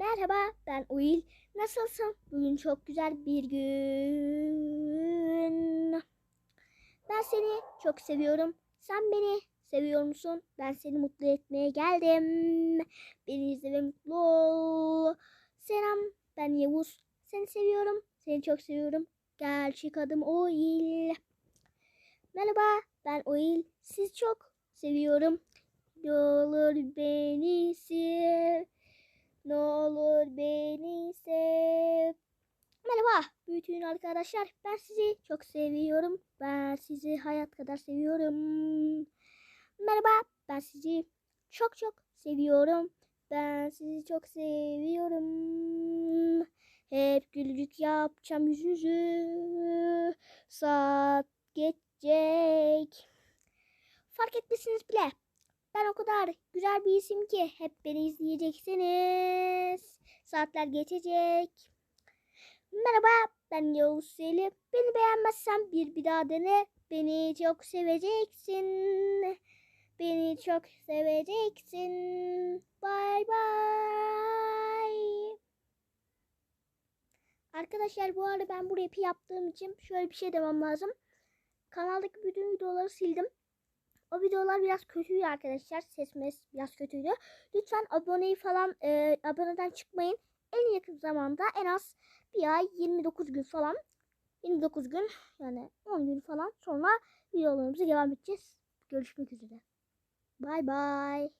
Merhaba ben Uil. Nasılsın? Bugün çok güzel bir gün. Ben seni çok seviyorum. Sen beni seviyor musun? Ben seni mutlu etmeye geldim. Beni izle ve mutlu ol. Selam ben Yavuz. Seni seviyorum. Seni çok seviyorum. Gerçek adım Uil. Merhaba ben Uil. Sizi çok seviyorum. Olur beni sev. Olur beni sev. Merhaba bütün arkadaşlar. Ben sizi çok seviyorum. Ben sizi hayat kadar seviyorum. Merhaba ben sizi çok çok seviyorum. Ben sizi çok seviyorum. Hep gülücük yapacağım yüzünüzü. Saat geçecek. Fark etmesiniz bile. Ben o kadar güzel bir isim ki hep beni izleyeceksiniz. Saatler geçecek. Merhaba ben Yavuz Selim. Beni beğenmezsen bir bir daha dene. Beni çok seveceksin. Beni çok seveceksin. Bay bay. Arkadaşlar bu arada ben bu rapi yaptığım için şöyle bir şey demem lazım. Kanaldaki bütün videoları sildim. O videolar biraz kötüydü arkadaşlar. Ses mes biraz kötüydü. Lütfen aboneyi falan e, aboneden çıkmayın. En yakın zamanda en az bir ay 29 gün falan 29 gün yani 10 gün falan sonra videolarımıza devam edeceğiz. Görüşmek üzere. Bay bay.